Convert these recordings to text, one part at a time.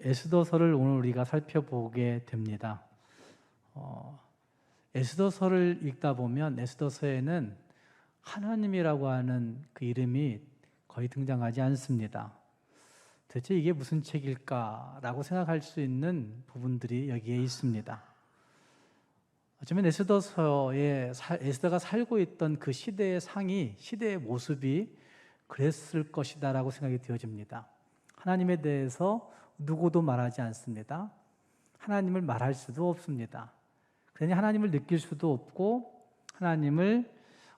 에스더서를 오늘 우리가 살펴보게 됩니다. 어, 에스더서를 읽다 보면 에스더서에는 하나님이라고 하는 그 이름이 거의 등장하지 않습니다. 대체 이게 무슨 책일까라고 생각할 수 있는 부분들이 여기에 있습니다. 어쩌면 에스더서에 사- 에스더가 살고 있던 그 시대의 상이 시대의 모습이 그랬을 것이다라고 생각이 되어집니다. 하나님에 대해서 누구도 말하지 않습니다. 하나님을 말할 수도 없습니다. 그러니 하나님을 느낄 수도 없고 하나님을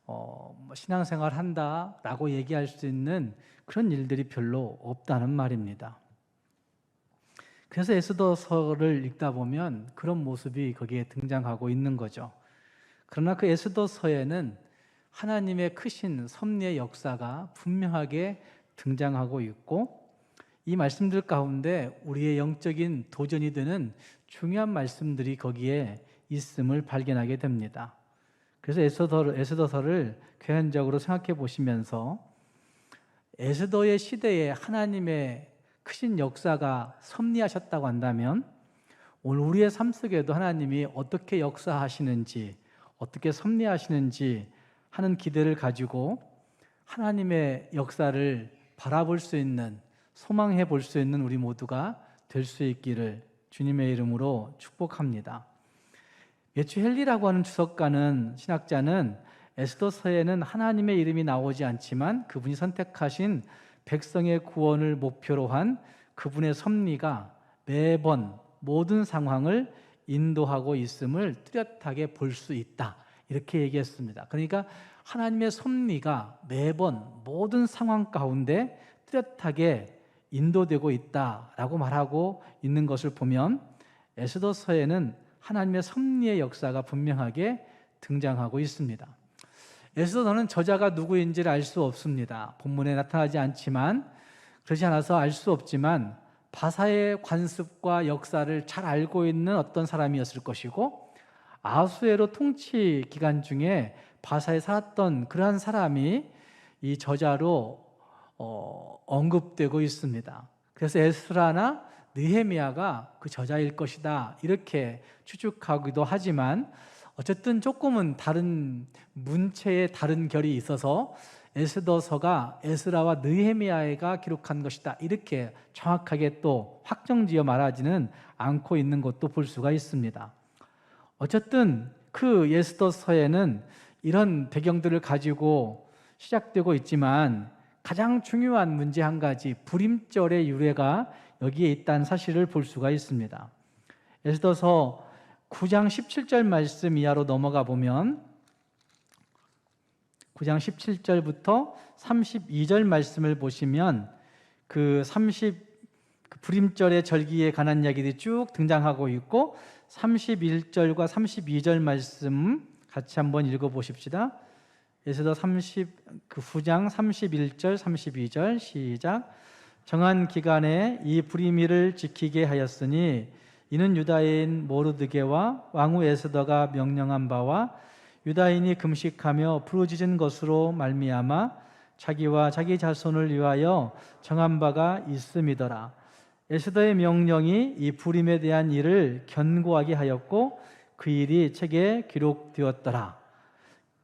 어, 뭐 신앙생활 한다라고 얘기할 수 있는 그런 일들이 별로 없다는 말입니다. 그래서 에스더서를 읽다 보면 그런 모습이 거기에 등장하고 있는 거죠. 그러나 그 에스더서에는 하나님의 크신 섭리의 역사가 분명하게 등장하고 있고 이 말씀들 가운데 우리의 영적인 도전이 되는 중요한 말씀들이 거기에 있음을 발견하게 됩니다. 그래서 에스더를, 에스더서를 궤한적으로 생각해 보시면서 에스더의 시대에 하나님의 크신 역사가 섭리하셨다고 한다면 오늘 우리의 삶 속에도 하나님이 어떻게 역사하시는지 어떻게 섭리하시는지 하는 기대를 가지고 하나님의 역사를 바라볼 수 있는 소망해 볼 수 있는 우리 모두가 될 수 있기를 주님의 이름으로 축복합니다. 예추 헬리라고 하는 주석가는 신학자는 에스더서에는 하나님의 이름이 나오지 않지만 그분이 선택하신 백성의 구원을 목표로 한 그분의 섭리가 매번 모든 상황을 인도하고 있음을 뚜렷하게 볼 수 있다. 이렇게 얘기했습니다. 그러니까 하나님의 섭리가 매번 모든 상황 가운데 뚜렷하게 인도되고 있다라고 말하고 있는 것을 보면 에스더서에는 하나님의 섭리의 역사가 분명하게 등장하고 있습니다. 에스더는 저자가 누구인지를 알 수 없습니다. 본문에 나타나지 않지만 그렇지 않아서 알 수 없지만 바사의 관습과 역사를 잘 알고 있는 어떤 사람이었을 것이고 아수에로 통치 기간 중에 바사에 살았던 그러한 사람이 이 저자로 어, 언급되고 있습니다. 그래서 에스라나 느헤미야가 그 저자일 것이다 이렇게 추측하기도 하지만 어쨌든 조금은 다른 문체의 다른 결이 있어서 에스더서가 에스라와 느헤미야가 기록한 것이다 이렇게 정확하게 또 확정지어 말하지는 않고 있는 것도 볼 수가 있습니다. 어쨌든 그 에스더서에는 이런 배경들을 가지고 시작되고 있지만 가장 중요한 문제 한 가지 불임절의 유래가 여기에 있다는 사실을 볼 수가 있습니다. 에스더서 9장 17절 말씀 이하로 넘어가 보면 9장 17절부터 32절 말씀을 보시면 그 30, 그 불임절의 절기에 관한 이야기들이 쭉 등장하고 있고 31절과 32절 말씀 같이 한번 읽어 보십시다. 에스더 30, 그 9장 31절, 32절 시작. 정한 기간에 이 불임일을 지키게 하였으니 이는 유다인 모르드게와 왕후 에스더가 명령한 바와 유다인이 금식하며 부르짖은 것으로 말미암아 자기와 자기 자손을 위하여 정한 바가 있음이더라. 에스더의 명령이 이 불임에 대한 일을 견고하게 하였고 그 일이 책에 기록되었더라.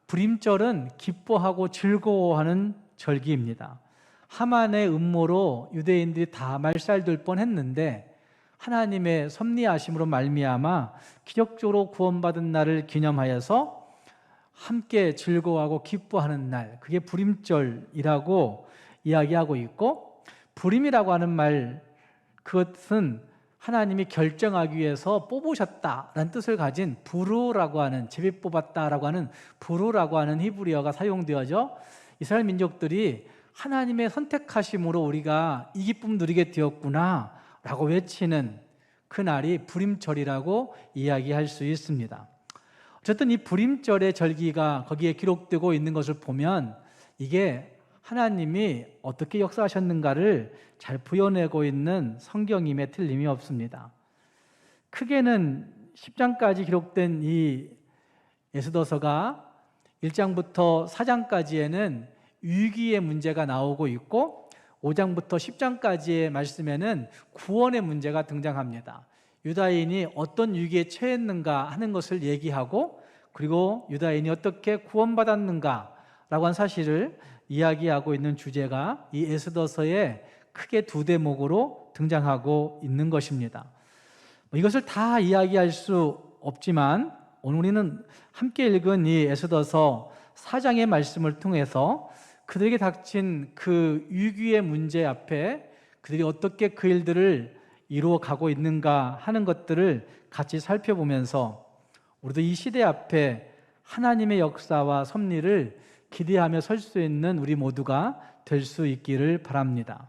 불임절은 기뻐하고 즐거워하는 절기입니다. 하만의 음모로 유대인들이 다 말살될 뻔했는데 하나님의 섭리하심으로 말미암아 기적적으로 구원받은 날을 기념하여서 함께 즐거워하고 기뻐하는 날 그게 불임절이라고 이야기하고 있고 불임이라고 하는 말 그것은 하나님이 결정하기 위해서 뽑으셨다라는 뜻을 가진 부르라고 하는 제비 뽑았다라고 하는 부르라고 하는 히브리어가 사용되어져 이스라엘 민족들이 하나님의 선택하심으로 우리가 이 기쁨 누리게 되었구나라고 외치는 그 날이 불임절이라고 이야기할 수 있습니다. 어쨌든 이 불임절의 절기가 거기에 기록되고 있는 것을 보면 이게 하나님이 어떻게 역사하셨는가를 잘 부여내고 있는 성경임에 틀림이 없습니다. 크게는 10장까지 기록된 이 에스더서가 1장부터 4장까지에는 위기의 문제가 나오고 있고 5장부터 10장까지의 말씀에는 구원의 문제가 등장합니다. 유다인이 어떤 위기에 처했는가 하는 것을 얘기하고 그리고 유다인이 어떻게 구원받았는가라고 한 사실을 이야기하고 있는 주제가 이 에스더서에 크게 두 대목으로 등장하고 있는 것입니다. 뭐 이것을 다 이야기할 수 없지만 오늘 우리는 함께 읽은 이 에스더서 4장의 말씀을 통해서 그들에게 닥친 그 위기의 문제 앞에 그들이 어떻게 그 일들을 이루어 가고 있는가 하는 것들을 같이 살펴보면서 우리도 이 시대 앞에 하나님의 역사와 섭리를 기대하며 설 수 있는 우리 모두가 될 수 있기를 바랍니다.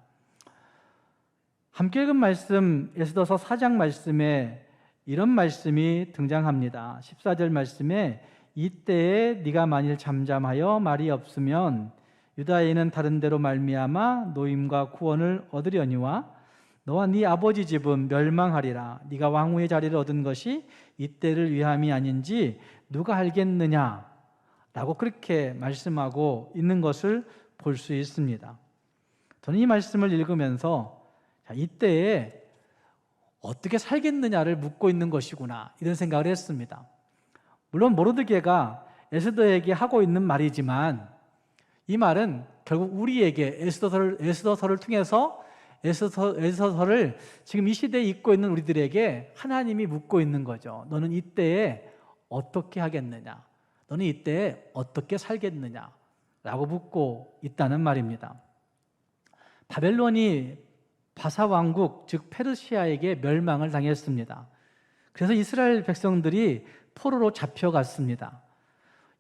함께 읽은 말씀 에스더서 4장 말씀에 이런 말씀이 등장합니다. 14절 말씀에 이때에 네가 만일 잠잠하여 말이 없으면 유다인은 다른 데로 말미암아 노임과 구원을 얻으려니와 너와 네 아버지 집은 멸망하리라 네가 왕후의 자리를 얻은 것이 이때를 위함이 아닌지 누가 알겠느냐 라고 그렇게 말씀하고 있는 것을 볼 수 있습니다. 저는 이 말씀을 읽으면서 자, 이때에 어떻게 살겠느냐를 묻고 있는 것이구나 이런 생각을 했습니다. 물론 모르드게가 에스더에게 하고 있는 말이지만 이 말은 결국 우리에게 에스더서를, 에스더서를 통해서 에스더, 에스더서를 지금 이 시대에 읽고 있는 우리들에게 하나님이 묻고 있는 거죠. 너는 이때에 어떻게 하겠느냐? 너는 이때에 어떻게 살겠느냐? 라고 묻고 있다는 말입니다. 바벨론이 바사 왕국 즉 페르시아에게 멸망을 당했습니다. 그래서 이스라엘 백성들이 포로로 잡혀갔습니다.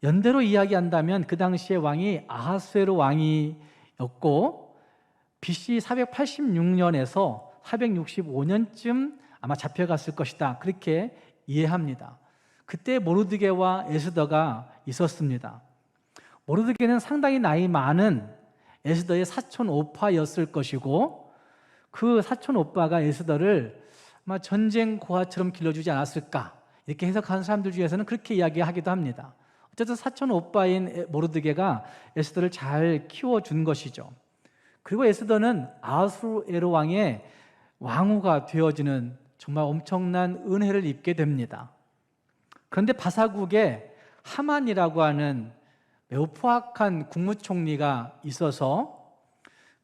연대로 이야기한다면 그 당시의 왕이 아하스웨로 왕이었고 BC 486년에서 465년쯤 아마 잡혀갔을 것이다. 그렇게 이해합니다. 그때 모르드게와 에스더가 있었습니다. 모르드게는 상당히 나이 많은 에스더의 사촌 오빠였을 것이고 그 사촌 오빠가 에스더를 아마 전쟁 고아처럼 길러주지 않았을까 이렇게 해석하는 사람들 중에서는 그렇게 이야기하기도 합니다. 어쨌든 사촌 오빠인 모르드게가 에스더를 잘 키워준 것이죠. 그리고 에스더는 아수에로 왕의 왕후가 되어지는 정말 엄청난 은혜를 입게 됩니다. 그런데 바사국에 하만이라고 하는 매우 포악한 국무총리가 있어서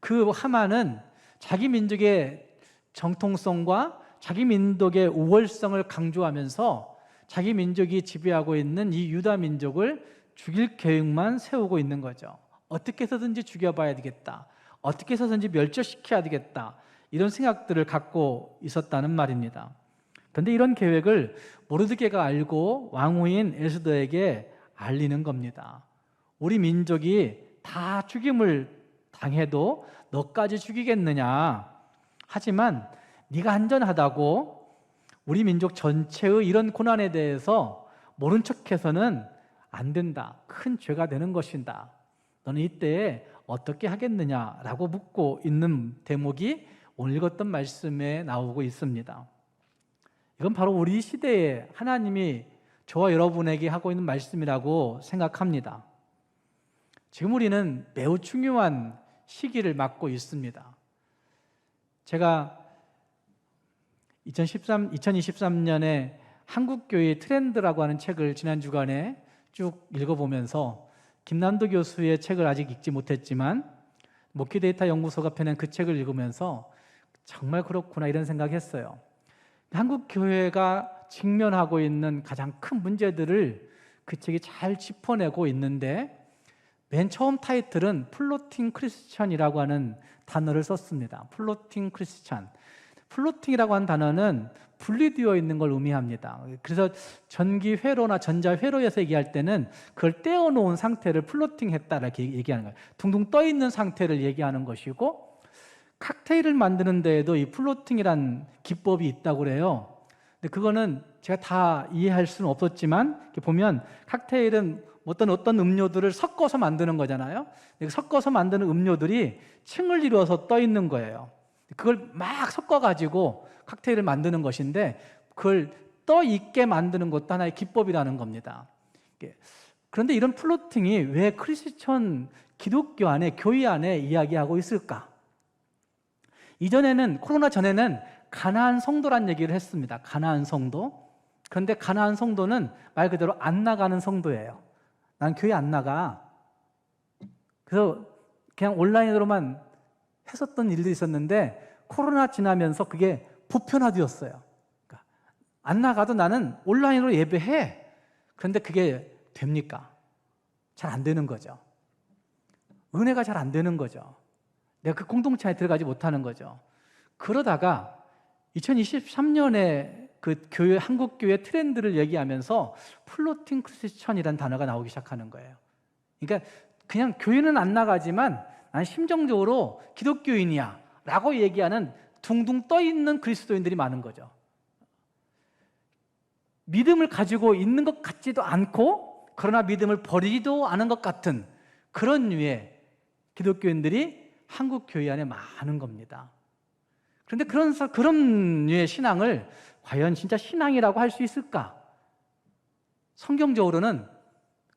그 하만은 자기 민족의 정통성과 자기 민족의 우월성을 강조하면서 자기 민족이 지배하고 있는 이 유다 민족을 죽일 계획만 세우고 있는 거죠. 어떻게 해서든지 죽여봐야 되겠다. 어떻게 해서든지 멸절시켜야 되겠다. 이런 생각들을 갖고 있었다는 말입니다. 그런데 이런 계획을 모르드게가 알고 왕후인 에스더에게 알리는 겁니다. 우리 민족이 다 죽임을 당해도 너까지 죽이겠느냐? 하지만 네가 안전하다고 우리 민족 전체의 이런 고난에 대해서 모른 척해서는 안 된다. 큰 죄가 되는 것인다. 너는 이때 어떻게 하겠느냐라고 묻고 있는 대목이 오늘 읽었던 말씀에 나오고 있습니다. 이건 바로 우리 시대에 하나님이 저와 여러분에게 하고 있는 말씀이라고 생각합니다. 지금 우리는 매우 중요한 시기를 맞고 있습니다. 제가 2013, 2023년에 한국교회 트렌드라고 하는 책을 지난 주간에 쭉 읽어보면서 김남도 교수의 책을 아직 읽지 못했지만 목회데이터 연구소가 펴낸 그 책을 읽으면서 정말 그렇구나 이런 생각했어요. 한국 교회가 직면하고 있는 가장 큰 문제들을 그 책이 잘 짚어내고 있는데 맨 처음 타이틀은 플로팅 크리스천이라고 하는 단어를 썼습니다. 플로팅 크리스천. 플로팅이라고 하는 단어는 분리되어 있는 걸 의미합니다. 그래서 전기 회로나 전자 회로에서 얘기할 때는 그걸 떼어놓은 상태를 플로팅 했다 이렇게 얘기하는 거예요. 둥둥 떠 있는 상태를 얘기하는 것이고 칵테일을 만드는 데에도 이 플로팅이란 기법이 있다고 그래요. 근데 그거는 제가 다 이해할 수는 없었지만 보면 칵테일은 어떤 어떤 음료들을 섞어서 만드는 거잖아요. 섞어서 만드는 음료들이 층을 이루어서 떠 있는 거예요. 그걸 막 섞어 가지고 칵테일을 만드는 것인데 그걸 떠 있게 만드는 것도 하나의 기법이라는 겁니다. 그런데 이런 플로팅이 왜 크리스천 기독교 안에 교회 안에 이야기하고 있을까? 이전에는 코로나 전에는 가나안 성도란 얘기를 했습니다. 가나안 성도. 그런데 가나안 성도는 말 그대로 안 나가는 성도예요. 난 교회 안 나가. 그래서 그냥 온라인으로만 했었던 일도 있었는데 코로나 지나면서 그게 보편화되었어요. 그러니까 안 나가도 나는 온라인으로 예배해. 그런데 그게 됩니까? 잘 안 되는 거죠. 은혜가 잘 안 되는 거죠. 내가 그 공동체 안에 들어가지 못하는 거죠. 그러다가 2023년에 그 교회 한국 교회 트렌드를 얘기하면서 플로팅 크리스천이라는 단어가 나오기 시작하는 거예요. 그러니까 그냥 교회는 안 나가지만 난 심정적으로 기독교인이야라고 얘기하는 둥둥 떠 있는 그리스도인들이 많은 거죠. 믿음을 가지고 있는 것 같지도 않고 그러나 믿음을 버리지도 않은 것 같은 그런 류의 기독교인들이 한국 교회 안에 많은 겁니다. 그런데 그런 사- 그런 류의 신앙을 과연 진짜 신앙이라고 할 수 있을까? 성경적으로는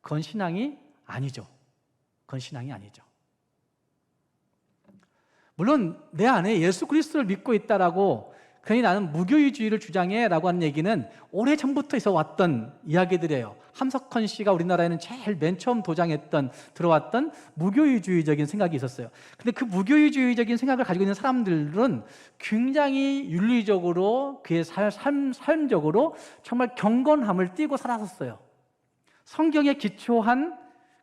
그건 신앙이 아니죠. 그건 신앙이 아니죠. 물론 내 안에 예수 그리스도를 믿고 있다라고 그러니 나는 무교의주의를 주장해라고 하는 얘기는 오래 전부터 있어 왔던 이야기들이에요. 함석헌 씨가 우리나라에는 제일 맨 처음 도장했던 들어왔던 무교의주의적인 생각이 있었어요. 근데 그 무교의주의적인 생각을 가지고 있는 사람들은 굉장히 윤리적으로 그의 살, 삶, 삶적으로 정말 경건함을 띠고 살았었어요. 성경에 기초한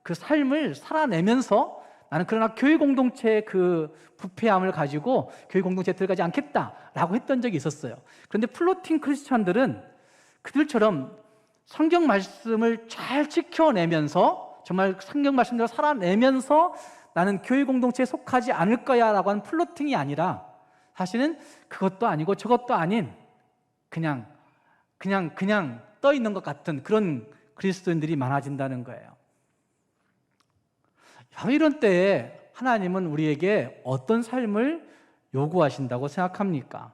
그 삶을 살아내면서 나는 그러나 교회 공동체의 그 부패함을 가지고 교회 공동체에 들어가지 않겠다라고 했던 적이 있었어요. 그런데 플로팅 크리스천들은 그들처럼 성경 말씀을 잘 지켜내면서 정말 성경 말씀대로 살아내면서 나는 교회 공동체에 속하지 않을 거야라고 하는 플로팅이 아니라 사실은 그것도 아니고 저것도 아닌 그냥 그냥 그냥 떠 있는 것 같은 그런 그리스도인들이 많아진다는 거예요. 바로 이런 때에 하나님은 우리에게 어떤 삶을 요구하신다고 생각합니까?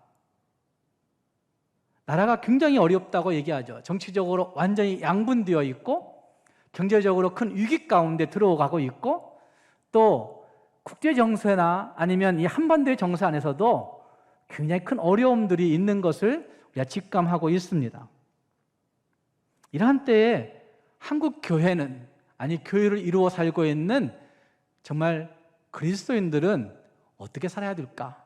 나라가 굉장히 어렵다고 얘기하죠. 정치적으로 완전히 양분되어 있고 경제적으로 큰 위기 가운데 들어가고 있고 또 국제 정세나 아니면 이 한반도의 정세 안에서도 굉장히 큰 어려움들이 있는 것을 우리가 직감하고 있습니다. 이러한 때에 한국 교회는 아니 교회를 이루어 살고 있는 정말 그리스도인들은 어떻게 살아야 될까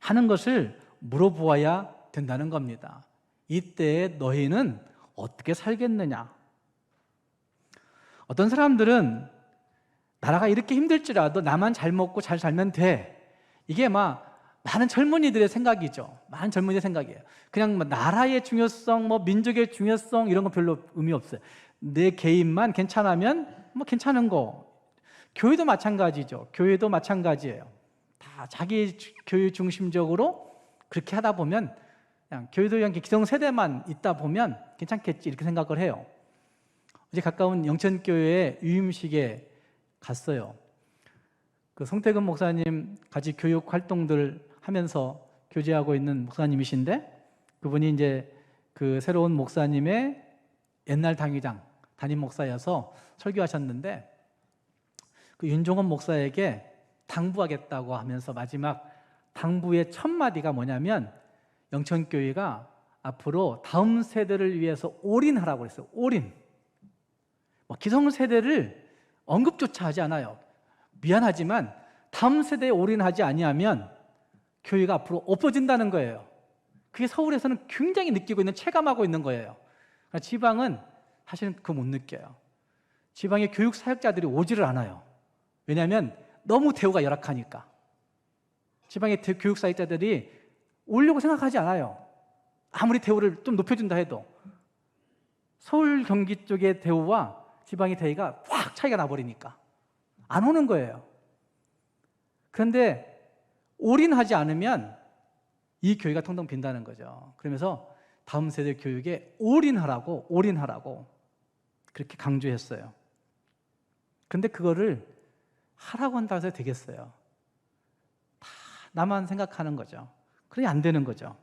하는 것을 물어보아야 된다는 겁니다. 이때 너희는 어떻게 살겠느냐? 어떤 사람들은 나라가 이렇게 힘들지라도 나만 잘 먹고 잘 살면 돼. 이게 막 많은 젊은이들의 생각이죠. 많은 젊은이의 생각이에요. 그냥 뭐 나라의 중요성, 뭐 민족의 중요성 이런 거 별로 의미 없어요. 내 개인만 괜찮으면 뭐 괜찮은 거. 교회도 마찬가지죠. 교회도 마찬가지예요. 다 자기 주- 교회 중심적으로 그렇게 하다 보면 그냥 교회도 그냥 기성 세대만 있다 보면 괜찮겠지 이렇게 생각을 해요. 어제 가까운 영천교회에 유임식에 갔어요. 그 송태근 목사님 같이 교육 활동들 하면서 교제하고 있는 목사님이신데 그분이 이제 그 새로운 목사님의 옛날 당위장 담임 목사여서 설교하셨는데 그 윤종원 목사에게 당부하겠다고 하면서 마지막 당부의 첫 마디가 뭐냐면 영천교회가 앞으로 다음 세대를 위해서 올인하라고 그랬어요. 올인. 뭐 기성 세대를 언급조차 하지 않아요. 미안하지만 다음 세대에 올인하지 아니하면 교회가 앞으로 없어진다는 거예요. 그게 서울에서는 굉장히 느끼고 있는 체감하고 있는 거예요. 그러니까 지방은 사실은 그거 못 느껴요. 지방의 교육 사역자들이 오지를 않아요. 왜냐하면 너무 대우가 열악하니까. 지방의 대- 교육 사역자들이 오려고 생각하지 않아요. 아무리 대우를 좀 높여준다 해도 서울 경기 쪽의 대우와 지방의 대우가 확 차이가 나버리니까 안 오는 거예요. 그런데 올인하지 않으면 이 교회가 통통 빈다는 거죠. 그러면서 다음 세대 교육에 올인하라고 올인하라고 그렇게 강조했어요. 근데 그거를 하라고 한다고 해서 되겠어요. 다 나만 생각하는 거죠. 그러니 안 되는 거죠.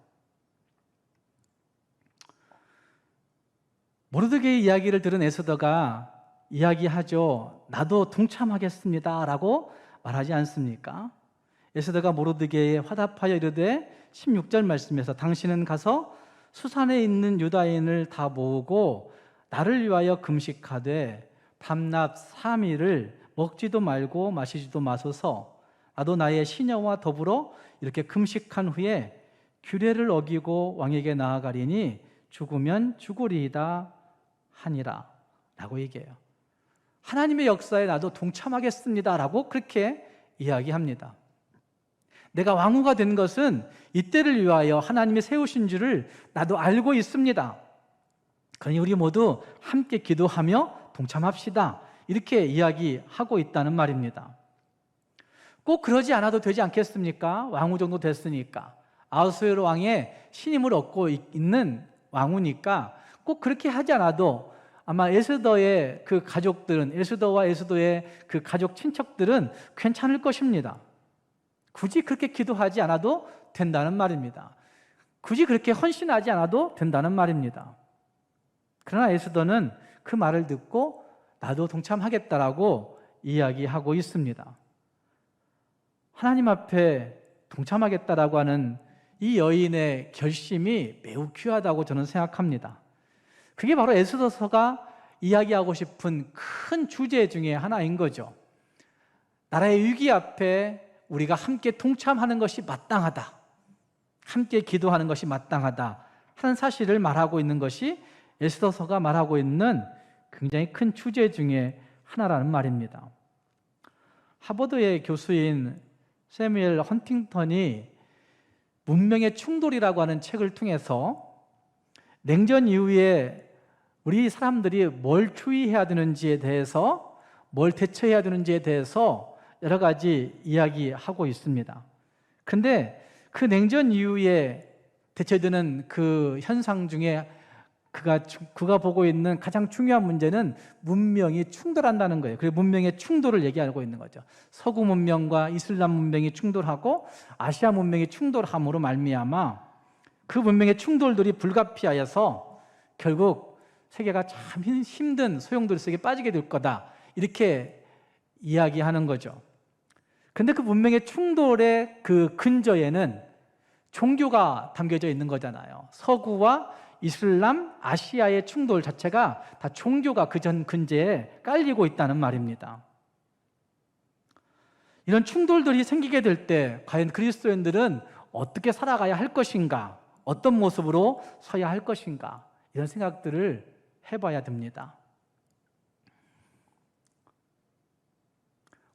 모르드게의 이야기를 들은 에스더가 이야기하죠. 나도 동참하겠습니다 라고 말하지 않습니까? 에스더가 모르드게에 화답하여 이르되 16절 말씀에서 당신은 가서 수산에 있는 유다인을 다 모으고 나를 위하여 금식하되 밤낮 3일을 먹지도 말고 마시지도 마소서 나도 나의 시녀와 더불어 이렇게 금식한 후에 규례를 어기고 왕에게 나아가리니 죽으면 죽으리이다 하니라 라고 얘기해요. 하나님의 역사에 나도 동참하겠습니다 라고 그렇게 이야기합니다. 내가 왕후가 된 것은 이때를 위하여 하나님이 세우신 줄을 나도 알고 있습니다. 그러니 우리 모두 함께 기도하며 동참합시다. 이렇게 이야기하고 있다는 말입니다 꼭 그러지 않아도 되지 않겠습니까? 왕후 정도 됐으니까 아우스웨르 왕의 신임을 얻고 있는 왕후니까 꼭 그렇게 하지 않아도 아마 에스더의 그 가족들은 에스더와 에스더의 그 가족 친척들은 괜찮을 것입니다. 굳이 그렇게 기도하지 않아도 된다는 말입니다. 굳이 그렇게 헌신하지 않아도 된다는 말입니다. 그러나 에스더는 그 말을 듣고 나도 동참하겠다라고 이야기하고 있습니다. 하나님 앞에 동참하겠다라고 하는 이 여인의 결심이 매우 귀하다고 저는 생각합니다. 그게 바로 에스더서가 이야기하고 싶은 큰 주제 중에 하나인 거죠. 나라의 위기 앞에 우리가 함께 동참하는 것이 마땅하다. 함께 기도하는 것이 마땅하다. 하는 사실을 말하고 있는 것이 에스더서가 말하고 있는 굉장히 큰 주제 중에 하나라는 말입니다. 하버드의 교수인 세뮤엘 헌팅턴이 문명의 충돌이라고 하는 책을 통해서 냉전 이후에 우리 사람들이 뭘 주의해야 되는지에 대해서 뭘 대처해야 되는지에 대해서 여러 가지 이야기하고 있습니다. 근데 그 냉전 이후에 대처되는 그 현상 중에 그가 그가 보고 있는 가장 중요한 문제는 문명이 충돌한다는 거예요. 그래서 문명의 충돌을 얘기하고 있는 거죠. 서구 문명과 이슬람 문명이 충돌하고 아시아 문명이 충돌함으로 말미암아 그 문명의 충돌들이 불가피하여서 결국 세계가 참 힘든 소용돌이 속에 빠지게 될 거다. 이렇게 이야기하는 거죠. 근데 그 문명의 충돌의 그 근저에는 종교가 담겨져 있는 거잖아요. 서구와 이슬람, 아시아의 충돌 자체가 다 종교가 그전 근제에 깔리고 있다는 말입니다. 이런 충돌들이 생기게 될 때 과연 그리스도인들은 어떻게 살아가야 할 것인가? 어떤 모습으로 서야 할 것인가? 이런 생각들을 해봐야 됩니다.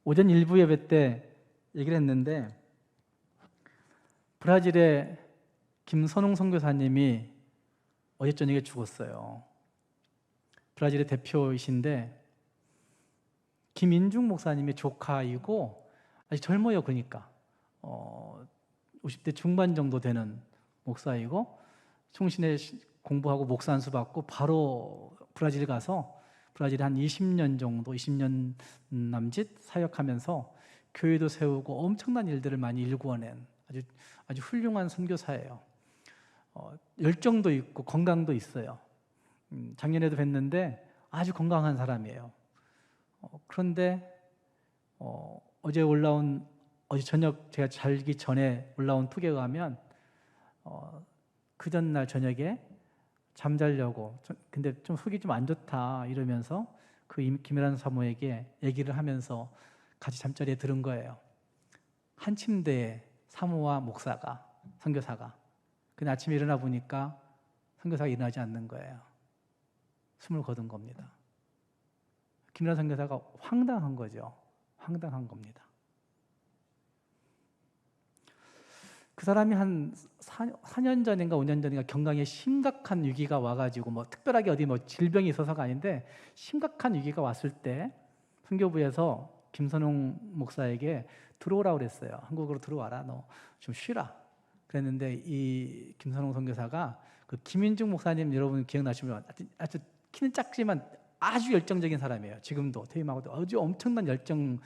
오전 일부 예배 때 얘기를 했는데 브라질의 김선웅 선교사님이 어제 저녁에 죽었어요. 브라질의 대표이신데 김인중 목사님의 조카이고 아직 젊어요, 그러니까 어, 50대 중반 정도 되는 목사이고 총신에 공부하고 목사 안수 받고 바로 브라질 가서 브라질에 한 20년 정도, 20년 남짓 사역하면서 교회도 세우고 엄청난 일들을 많이 일구어낸 아주 아주 훌륭한 선교사예요. 어, 열정도 있고 건강도 있어요. 음, 작년에도 뵀는데 아주 건강한 사람이에요. 어, 그런데 어, 제 올라온 어제 저녁 제가 자기 전에 올라온 투게 가면 어, 그 전날 저녁에 잠자려고 근데 좀 속이 좀 안 좋다 이러면서 그 김일환 사모에게 얘기를 하면서 같이 잠자리에 들은 거예요. 한 침대에 사모와 목사가 선교사가 근데 아침에 일어나 보니까 선교사가 일어나지 않는 거예요. 숨을 거둔 겁니다. 김일환 선교사가 황당한 거죠. 황당한 겁니다. 그 사람이 한 4, 년 전인가 5년 전인가 경강에 심각한 위기가 와가지고 뭐 특별하게 어디 뭐 질병이 있어서가 아닌데 심각한 위기가 왔을 때 선교부에서 김선웅 목사에게 들어오라고 그랬어요. 한국으로 들어와라. 너 좀 쉬라. 그랬는데 이 김선홍 선교사가 그 김인중 목사님 여러분 기억나시면 아주 키는 작지만 아주 열정적인 사람이에요. 지금도 퇴임하고도 아주 엄청난 열정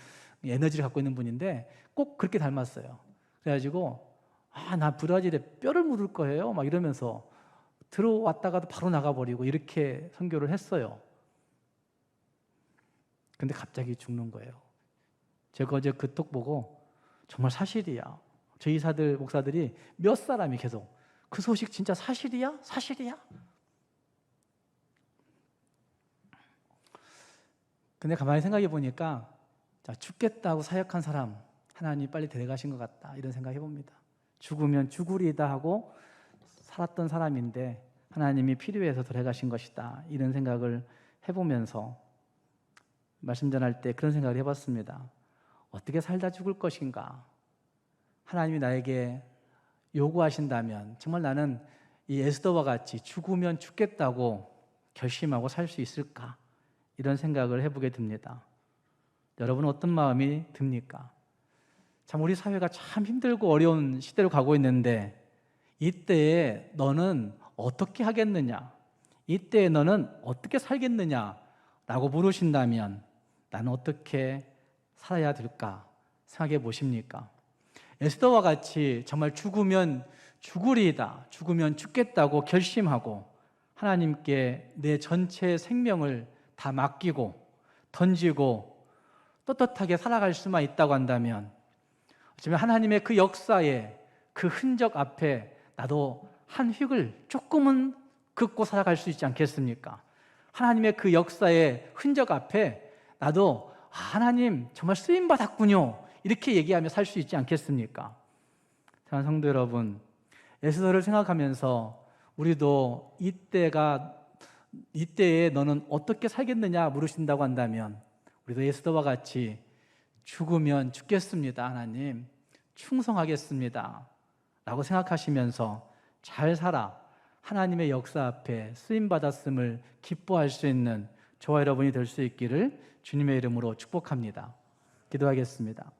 에너지를 갖고 있는 분인데 꼭 그렇게 닮았어요. 그래가지고 아 나 브라질에 뼈를 묻을 거예요. 막 이러면서 들어왔다가도 바로 나가버리고 이렇게 선교를 했어요. 근데 갑자기 죽는 거예요. 제가 어제 그 톡 보고 정말 사실이야. 저희 이사들 목사들이 몇 사람이 계속 그 소식 진짜 사실이야? 사실이야? 근데 가만히 생각해 보니까 자, 죽겠다고 사역한 사람 하나님 빨리 데려가신 것 같다 이런 생각 해봅니다. 죽으면 죽으리다 하고 살았던 사람인데 하나님이 필요해서 데려가신 것이다 이런 생각을 해보면서 말씀 전할 때 그런 생각을 해봤습니다. 어떻게 살다 죽을 것인가? 하나님이 나에게 요구하신다면 정말 나는 이 에스더와 같이 죽으면 죽겠다고 결심하고 살 수 있을까? 이런 생각을 해보게 됩니다. 여러분 어떤 마음이 듭니까? 참 우리 사회가 참 힘들고 어려운 시대로 가고 있는데 이때에 너는 어떻게 하겠느냐? 이때에 너는 어떻게 살겠느냐? 라고 물으신다면 나는 어떻게 살아야 될까 생각해 보십니까? 에스더와 같이 정말 죽으면 죽으리이다, 죽으면 죽겠다고 결심하고 하나님께 내 전체 생명을 다 맡기고 던지고 떳떳하게 살아갈 수만 있다고 한다면 어쩌면 하나님의 그 역사에 그 흔적 앞에 나도 한 휙을 조금은 긋고 살아갈 수 있지 않겠습니까? 하나님의 그 역사의 흔적 앞에 나도 아, 하나님 정말 쓰임 받았군요. 이렇게 얘기하며 살 수 있지 않겠습니까? 사랑하는 성도 여러분, 에스더를 생각하면서 우리도 이때가 이때에 너는 어떻게 살겠느냐 물으신다고 한다면 우리도 에스더와 같이 죽으면 죽겠습니다, 하나님. 충성하겠습니다. 라고 생각하시면서 잘 살아 하나님의 역사 앞에 쓰임 받았음을 기뻐할 수 있는 저와 여러분이 될 수 있기를 주님의 이름으로 축복합니다. 기도하겠습니다.